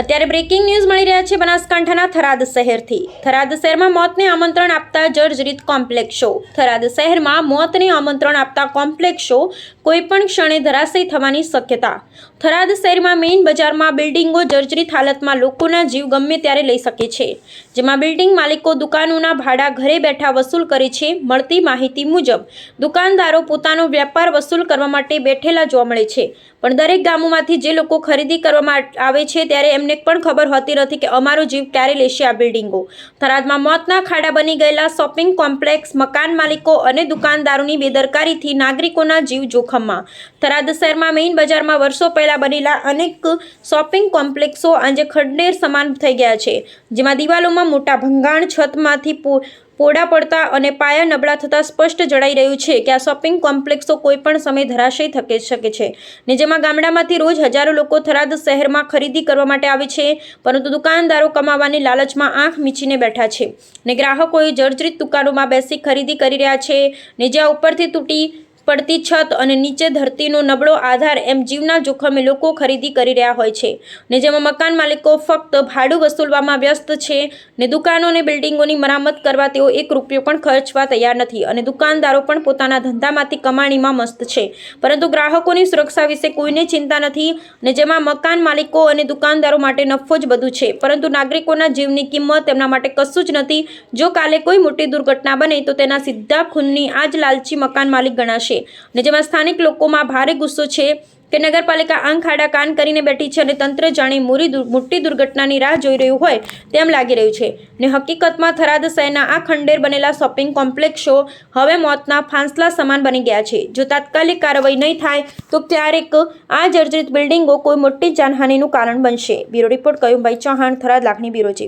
અત્યારે breaking news મળી રહ્યા છે બનાસકાંઠાના થરાદ શહેરથી. થરાદ શહેરમાં મોતને આમંત્રણ આપતા જર્જરિત કોમ્પ્લેક્સો થરાદ શહેરમાં મોતને આમંત્રણ આપતા કોમ્પ્લેક્સો કોઈપણ ક્ષણે ધરાશય થવાની શક્યતા. થરાદ શહેરમાં મેઇન બજારમાં બિલ્ડિંગો જર્જરિત હાલતમાં લોકોના જીવ ગમે ત્યારે લઈ શકે છે. જેમાં બિલ્ડિંગ માલિકો દુકાનોના ભાડા ઘરે બેઠા વસૂલ કરે છે મળતી માહિતી મુજબ. દુકાનદારો પોતાનો વેપાર વસૂલ કરવા માટે બેઠેલા જોવા મળે છે. પણ દરેક ગામોમાંથી જે લોકો ખરીદી કરવામાં આવે છે ત્યારે એમને પણ ખબર હોતી નથી કે અમારો જીવ ક્યારે લેશે આ બિલ્ડિંગો. થરાદમાં મોતના ખાડા બની ગયેલા શોપિંગ કોમ્પ્લેક્સ, મકાન માલિકો અને દુકાનદારોની બેદરકારીથી નાગરિકોના જીવ જોખમમાં. થરાદ શહેરમાં મેઇન બજારમાં વર્ષો પહેલાં બનેલા અનેક શોપિંગ કોમ્પ્લેક્સો આજે ખંડેર સમાન થઈ ગયા છે, જેમાં દિવાલોમાં મોટા ભંગાણ છતમાંથી પોડા પડતા અને પાયા નબળા થતાં સ્પષ્ટ જણાઈ રહ્યું છે કે આ શોપિંગ કોમ્પ્લેક્સો કોઈ પણ સમય ધરાશય થકી શકે છે ને જેમાં ગામડામાંથી રોજ હજારો લોકો થરાદ શહેરમાં ખરીદી કરવા માટે આવે છે, પરંતુ દુકાનદારો કમાવાની લાલચમાં આંખ મીચીને બેઠા છે ને ગ્રાહકોએ જર્જરિત દુકાનોમાં બેસી ખરીદી કરી રહ્યા છે ને જ્યાં ઉપરથી તૂટી પડતી છત અને નીચે ધરતીનો નબળો આધાર એમ જીવના જોખમે લોકો ખરીદી કરી રહ્યા હોય છે. ને જેમાં મકાન માલિકો ફક્ત ભાડું વસૂલવામાં વ્યસ્ત છે ને દુકાનો અને બિલ્ડિંગોની મરામત કરવા તેઓ એક રૂપિયો પણ ખર્ચવા તૈયાર નથી અને દુકાનદારો પણ પોતાના ધંધામાંથી કમાણીમાં મસ્ત છે. પરંતુ ગ્રાહકોની સુરક્ષા વિશે કોઈને ચિંતા નથી ને જેમાં મકાન માલિકો અને દુકાનદારો માટે નફો જ બધું છે. પરંતુ નાગરિકોના જીવની કિંમત તેમના માટે કશું જ નથી. જો કાલે કોઈ મોટી દુર્ઘટના બને તો તેના સીધા ખૂનની આ જ લાલચી મકાન માલિક ગણાશે. ને જેમાં સ્થાનિક લોકોમાં ભારે ગુસ્સો છે કે નગરપાલિકા આંખ આડા કાન કરીને બેઠી છે અને તંત્ર જાણે મોરી મોટી દુર્ઘટનાની રાહ જોઈ રહ્યું હોય તેમ લાગી રહ્યું છે. ને હકીકતમાં થરાદ શહેરના આ ખંડેર બનેલા શોપિંગ કોમ્પ્લેક્સો હવે મોતના ફાંસલા સમાન બની ગયા છે. જો તાત્કાલિક કાર્યવાહી નહીં થાય, તો ક્યારેક આ જર્જરિત બિલ્ડિંગો કોઈ મોટી જાનહાનિનું કારણ બનશે. બ્યુરો રિપોર્ટ કયુંભાઈ ચૌહાણ, થરાદ લાખની બ્યુરો ચીફ.